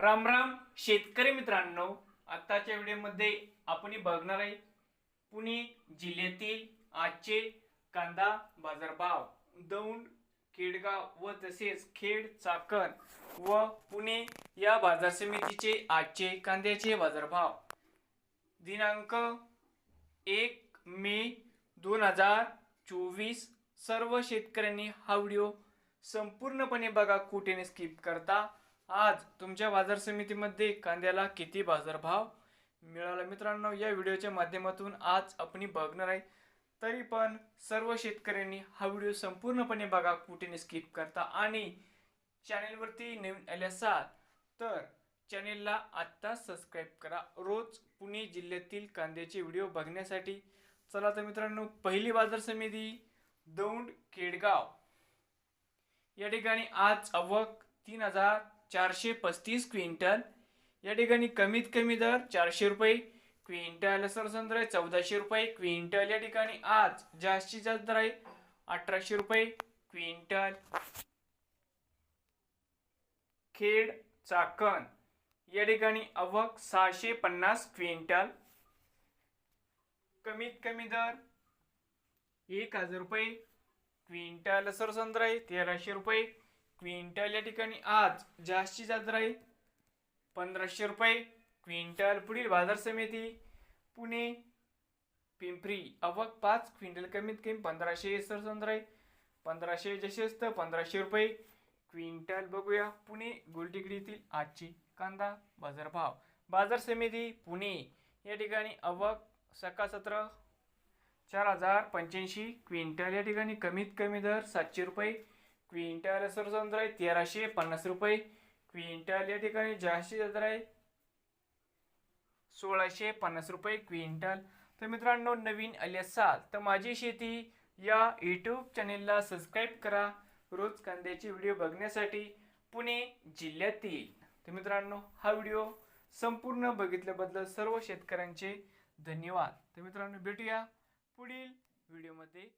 राम राम शेतकरी मित्रांनो. आत्ताच्या व्हिडिओमध्ये आपण बघणार आहे पुणे जिल्ह्यातील आजचे कांदा बाजारभाव. दौंड केडगाव व तसेच खेड चाकण व पुणे या बाजार समितीचे आजचे कांद्याचे बाजारभाव. दिनांक एक मे दोन हजार चोवीस सर्व शेतकऱ्यांनी हा व्हिडिओ संपूर्णपणे बघा कुठेने स्किप करता. आज तुमच्या बाजार समितीमध्ये कांद्याला किती बाजारभाव मिळाला? मित्रांनो या व्हिडिओच्या माध्यमातून आज आपण बघणार आहे. तरी पण सर्व शेतकऱ्यांनी हा व्हिडिओ संपूर्णपणे बघा कुठेने स्किप करता. आणि चॅनेलवरती नवीन आले असाल तर चॅनेलला आत्ता सबस्क्राईब करा. रोज पुणे जिल्ह्यातील कांद्याचे व्हिडिओ बघण्यासाठी. चला तर मित्रांनो पहिली बाजार समिती दौंड केडगाव या ठिकाणी आज अवक तीन हजार चारशे पस्तीस क्विंटल. या ठिकाणी कमीत कमी दर चारशे रुपये क्विंटल सरसंद्र आहे चौदाशे रुपये क्विंटल या ठिकाणी आज जास्तीत जास्त दर आहे अठराशे रुपये क्विंटल. खेड चाकण या ठिकाणी अवक सहाशे पन्नास क्विंटल. कमीत कमी दर एक हजार रुपये क्विंटल सरसंद्र आहे तेराशे रुपये क्विंटल या ठिकाणी आज जास्तीत जास्त राहील. आहे पंधराशे रुपये क्विंटल. पुढील बाजार समिती पुणे पिंपरी. आवक पाच क्विंटल कमीत कमी पंधराशे सर आहे पंधराशे जसे असतं पंधराशे रुपये क्विंटल. बघूया पुणे गोलटेकडी आजची कांदा बाजारभाव. बाजार समिती पुणे. या ठिकाणी आवक सकाळ सत्र चार हजार पंच्याऐंशी क्विंटल. या ठिकाणी कमीत कमी दर सातशे रुपये क्विंटल सरसंद्र आहे तेराशे पन्नास रुपये क्विंटल या ठिकाणी जास्तीत दर आहे सोळाशे पन्नास रुपये क्विंटल. तर मित्रांनो नवीन आले असाल तर माझी शेती या यूट्यूब चॅनेलला सबस्क्राईब करा. रोज कांद्याचे व्हिडिओ बघण्यासाठी पुणे जिल्ह्यातील. तर मित्रांनो हा व्हिडिओ संपूर्ण बघितल्याबद्दल सर्व शेतकऱ्यांचे धन्यवाद. तर मित्रांनो भेटूया पुढील व्हिडिओमध्ये